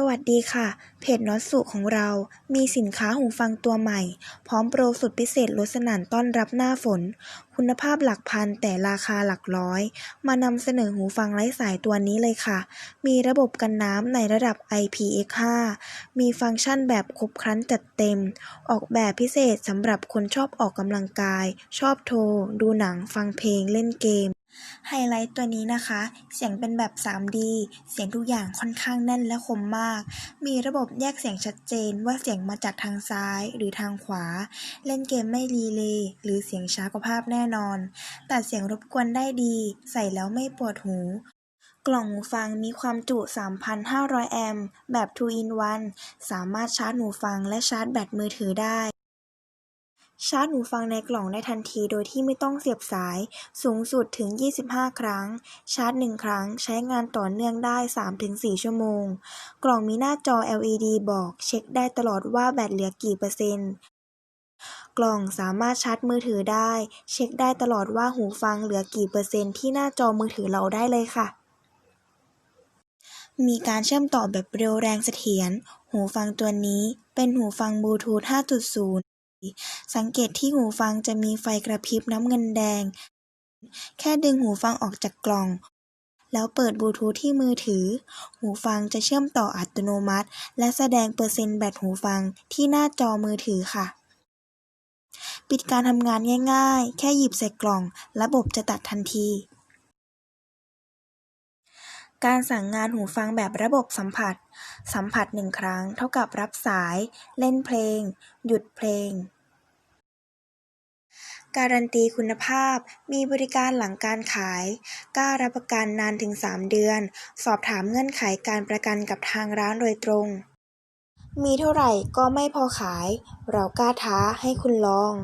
สวัสดีค่ะ เพจน็อตสุของเรา มีสินค้าหูฟังตัวใหม่ พร้อมโปรสุดพิเศษลดสนั่นต้อนรับหน้าฝน คุณภาพหลักพันแต่ราคาหลักร้อย มานำเสนอหูฟังไร้สายตัวนี้เลยค่ะ มีระบบกันน้ำในระดับ IPX5 มีฟังก์ชันแบบครบครันจัดเต็ม ออกแบบพิเศษสำหรับคนชอบออกกำลังกาย ชอบโทร ดูหนัง ฟังเพลง เล่นเกม ไฮไลท์ตัวนี้นะคะ เสียงเป็นแบบ 3D เสียงทุกอย่างค่อนข้างแน่นและคมมาก มีระบบแยกเสียงชัดเจนว่าเสียงมาจากทางซ้ายหรือทางขวา เล่นเกมไม่รีเลย์หรือเสียงช้ากว่าภาพแน่นอนตัดเสียงรบกวนได้ดี ใส่แล้วไม่ปวดหูกล่องหูฟังมีความจุ 3,500 แอมป์ แบบ 2 in 1 สามารถชาร์จหูฟังและชาร์จแบตมือถือได้ ชาร์จหูฟังในกล่องได้ทันทีโดยที่ไม่ต้องเสียบสาย สูงสุดถึง 25 ครั้ง ชาร์จ 1 ครั้งใช้งานต่อเนื่องได้ 3-4 ชั่วโมง กล่องมีหน้าจอ LED บอก เช็คได้ตลอดว่าแบตเหลือกี่เปอร์เซ็นต์ กล่องสามารถชาร์จมือถือได้ เช็คได้ตลอดว่าหูฟังเหลือกี่เปอร์เซ็นต์ที่หน้าจอมือถือเราได้เลยค่ะ มีการเชื่อมต่อแบบเร็วแรงเสถียร หูฟังตัวนี้เป็นหูฟังบลูทูธ 5.0 สังเกตที่หูฟังจะมีไฟกระพริบน้ำเงินแดง แค่ดึงหูฟังออกจากกล่อง แล้วเปิดบลูทูธที่มือถือ หูฟังจะเชื่อมต่ออัตโนมัติ และแสดงเปอร์เซ็นต์แบตหูฟังที่หน้าจอมือถือค่ะ ปิดการทำงานง่ายๆ แค่หยิบใส่กล่อง ระบบจะตัดทันที การสั่งงานหูฟังแบบระบบสัมผัส สัมผัสหนึ่งครั้งเท่ากับรับสาย เล่นเพลง หยุดเพลง การันตีคุณภาพ มีบริการหลังการขาย กล้ารับประกันนานถึง 3 เดือน สอบถามเงื่อนไขการประกันกับทางร้านโดยตรง มีเท่าไหร่ก็ไม่พอขาย เรากล้าท้าให้คุณลอง